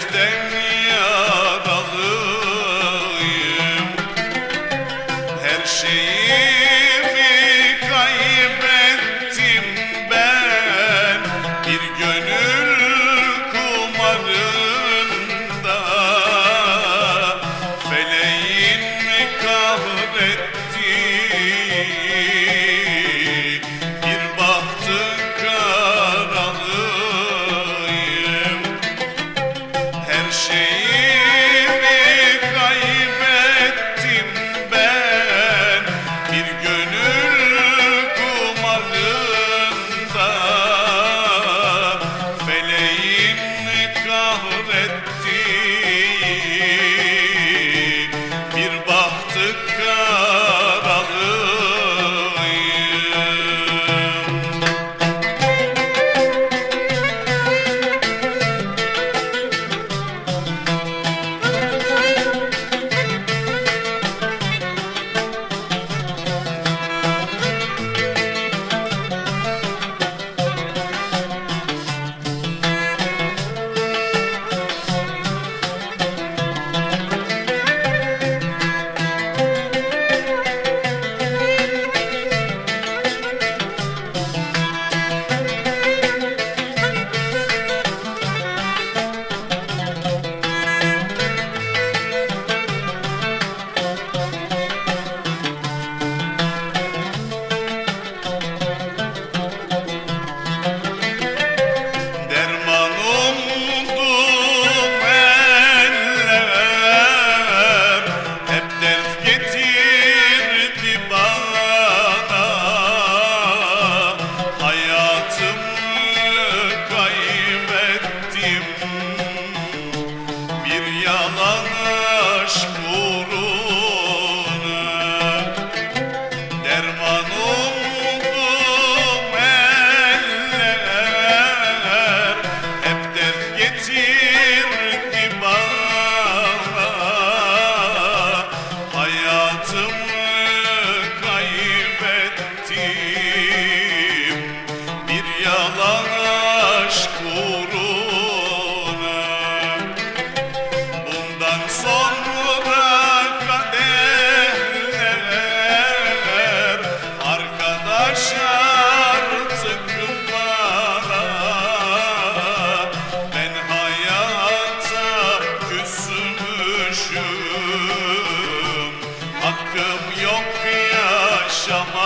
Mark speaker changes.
Speaker 1: yürekten yaralıyım Her şeyimi kaybettim ben. Bir gönül kumarında Feleğin kahrettim much. Shama.